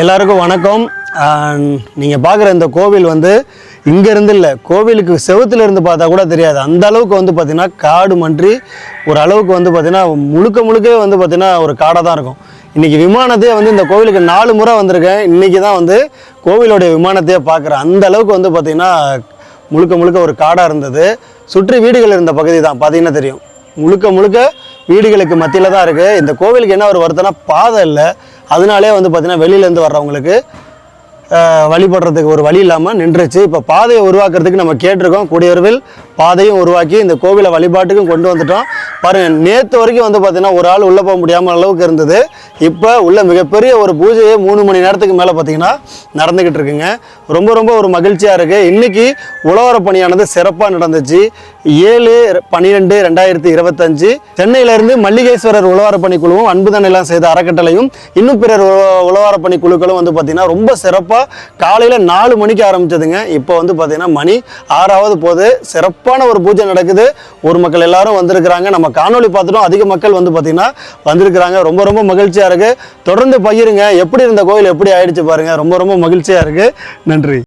எல்லாருக்கும் வணக்கம். நீங்கள் பார்க்குற இந்த கோவில் வந்து இங்கேருந்து இல்லை கோவிலுக்கு செவத்துல இருந்து பார்த்தா கூட தெரியாது. அந்த அளவுக்கு வந்து பார்த்திங்கன்னா காடு மன்றி ஒரு அளவுக்கு வந்து பார்த்திங்கன்னா முழுக்க முழுக்கவே வந்து பார்த்திங்கன்னா ஒரு காடாக தான் இருக்கும். இன்றைக்கி விமானத்தையே வந்து இந்த கோவிலுக்கு நாலு முறை வந்திருக்கேன். இன்றைக்கி தான் வந்து கோவிலோடைய விமானத்தையே பார்க்குறேன் அந்த அளவுக்கு வந்து பார்த்திங்கன்னா முழுக்க முழுக்க ஒரு காடாக இருந்தது. சுற்றி வீடுகள் இருந்த பகுதி தான் பார்த்தீங்கன்னா தெரியும். முழுக்க முழுக்க வீடுகளுக்கு மத்தியில் தான் இருக்குது இந்த கோவிலுக்கு என்ன ஒரு வருத்தம்னா பாதை இல்லை. அதனாலே வந்து பார்த்திங்கன்னா வெளியிலேருந்து வர்றவங்களுக்கு வழிபடுறதுக்கு ஒரு வழி இல்லாமல் நின்றுச்சு. இப்போ பாதையை உருவாக்குறதுக்கு நம்ம கேட்டிருக்கோம். கூடிய பாதையும் உருவாக்கி இந்த கோவிலை வழிபாட்டுக்கும் கொண்டு வந்துட்டோம். பாருங்க நேற்று வரைக்கும் வந்து பார்த்திங்கன்னா ஒரு ஆள் உள்ளே போக முடியாமல் அளவுக்கு இருந்தது. இப்போ உள்ள மிகப்பெரிய ஒரு பூஜையே மூணு மணி நேரத்துக்கு மேலே பார்த்தீங்கன்னா நடந்துக்கிட்டு இருக்குங்க. ரொம்ப ரொம்ப ஒரு மகிழ்ச்சியாக இருக்குது இன்றைக்கி உழவர பணியானது சிறப்பாக நடந்துச்சு. ஏழு பன்னிரெண்டு ரெண்டாயிரத்தி இருபத்தஞ்சு சென்னையிலேருந்து மல்லிகேஸ்வரர் உழவார பணிக்குழுவும் அன்புதனையெல்லாம் செய்த அறக்கட்டளையும் இன்னும் பிறர் உழ- உழவார குழுக்களும் வந்து பார்த்திங்கன்னா ரொம்ப சிறப்பாக காலையில் நாலு மணிக்கு ஆரம்பிச்சதுங்க. இப்போ வந்து பார்த்திங்கன்னா மணி ஆறாவது போது சிறப்பான ஒரு பூஜை நடக்குது. ஒரு மக்கள் எல்லாரும் வந்திருக்கிறாங்க. நம்ம காணொளி பார்த்துட்டோம். அதிக மக்கள் வந்து பார்த்திங்கன்னா வந்திருக்கிறாங்க. ரொம்ப ரொம்ப மகிழ்ச்சியாக இருக்குது தொடர்ந்து பகிருங்க. எப்படி இருந்த கோயில் எப்படி ஆயிடுச்சு பாருங்கள் ரொம்ப ரொம்ப மகிழ்ச்சியாக இருக்குது நன்றி.